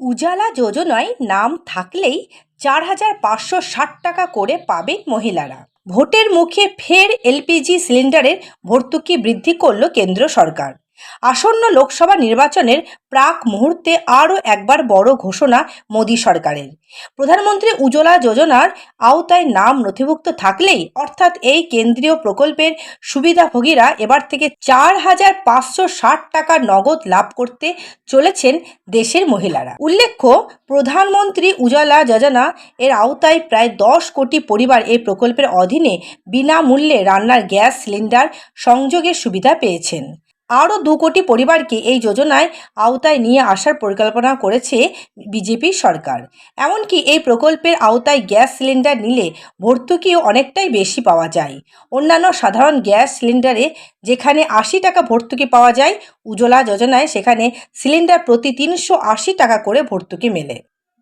উজালা যোজনায় নাম থাকলেই চার হাজার পাঁচশো ষাট টাকা করে পাবেন মহিলারা। ভোটের মুখে ফের এলপিজি সিলিন্ডারের ভর্তুকি বৃদ্ধি করল কেন্দ্র সরকার। আসন্ন লোকসভা নির্বাচনের প্রাক মুহূর্তে আরও একবার বড় ঘোষণা মোদী সরকারের। প্রধানমন্ত্রী উজ্জ্বলা যোজনার আওতায় নাম নথিভুক্ত থাকলেই, অর্থাৎ এই কেন্দ্রীয় প্রকল্পের সুবিধাভোগীরা এবার থেকে চার হাজার পাঁচশো ষাট টাকা নগদ লাভ করতে চলেছেন দেশের মহিলারা। উল্লেখ্য, প্রধানমন্ত্রী উজালা যোজনা এর আওতায় প্রায় দশ কোটি পরিবার এই প্রকল্পের অধীনে বিনামূল্যে রান্নার গ্যাস সিলিন্ডার সংযোগের সুবিধা পেয়েছেন। আরও দু কোটি পরিবারকে এই যোজনায় আওতায় নিয়ে আসার পরিকল্পনা করেছে বিজেপি সরকার। এমনকি এই প্রকল্পের আওতায় গ্যাস সিলিন্ডার নিলে ভর্তুকিও অনেকটাই বেশি পাওয়া যায়। অন্যান্য সাধারণ গ্যাস সিলিন্ডারে যেখানে আশি টাকা ভর্তুকি পাওয়া যায়, উজ্জ্বলা যোজনায় সেখানে সিলিন্ডার প্রতি তিনশো আশি টাকা করে ভর্তুকি মেলে।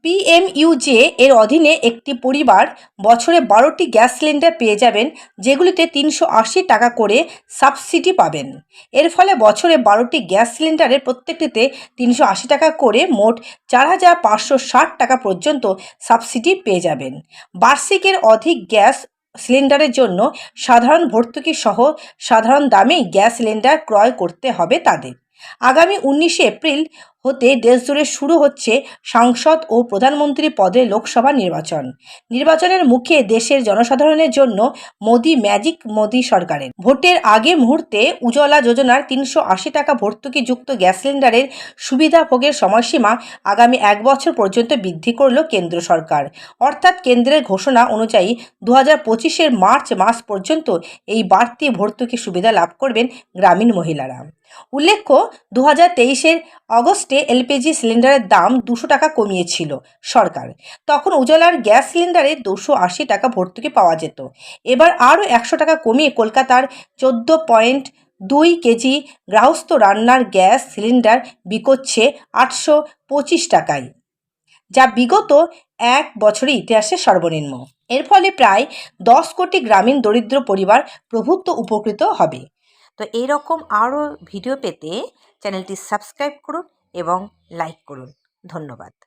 পিএমইউজে এর অধীনে একটি পরিবার বছরে বারোটি গ্যাস সিলিন্ডার পেয়ে যাবেন, যেগুলিতে তিনশো আশি টাকা করে সাবসিডি পাবেন। এর ফলে বছরে বারোটি গ্যাস সিলিন্ডারের প্রত্যেকটিতে তিনশো আশি টাকা করে মোট চার হাজার পাঁচশো ষাট টাকা পর্যন্ত সাবসিডি পেয়ে যাবেন। বার্ষিকের অধিক গ্যাস সিলিন্ডারের জন্য সাধারণ ভর্তুকি সহ সাধারণ দামেই গ্যাস সিলিন্ডার ক্রয় করতে হবে তাদের। আগামী উনিশে এপ্রিল হতে দেশজুড়ে শুরু হচ্ছে সাংসদ ও প্রধানমন্ত্রী পদে লোকসভা নির্বাচন। নির্বাচনের মুখে দেশের জনসাধারণের জন্য মোদি ম্যাজিক মোদি সরকারের। ভোটের আগে মুহূর্তে উজ্জ্বলা যোজনার তিনশো আশি টাকা ভর্তুকিযুক্ত গ্যাস সিলিন্ডারের সুবিধা ভোগের সময়সীমা আগামী এক বছর পর্যন্ত বৃদ্ধি করল কেন্দ্র সরকার। অর্থাৎ কেন্দ্রের ঘোষণা অনুযায়ী দু হাজার মার্চ মাস পর্যন্ত এই বাড়তি ভর্তুকি সুবিধা লাভ করবেন গ্রামীণ মহিলারা। উল্লেখ্য দু হাজার তেইশের অগস্টে এলপিজি সিলিন্ডারের দাম দুশো টাকা কমিয়েছিল সরকার। তখন উজালার গ্যাস সিলিন্ডারে দুশো আশি টাকা ভর্তুকি পাওয়া যেত। এবার আরও একশো টাকা কমিয়ে কলকাতার চোদ্দ পয়েন্ট দুই কেজি গৃহস্থ রান্নার গ্যাস সিলিন্ডার বিকোচ্ছে আটশো পঁচিশ টাকায়, যা বিগত এক বছরের ইতিহাসে সর্বনিম্ন। এর ফলে প্রায় দশ কোটি গ্রামীণ দরিদ্র পরিবার প্রভুত্ব উপকৃত হবে। তো এইরকম আরও ভিডিও পেতে চ্যানেলটি সাবস্ক্রাইব করুন এবং লাইক করুন। ধন্যবাদ।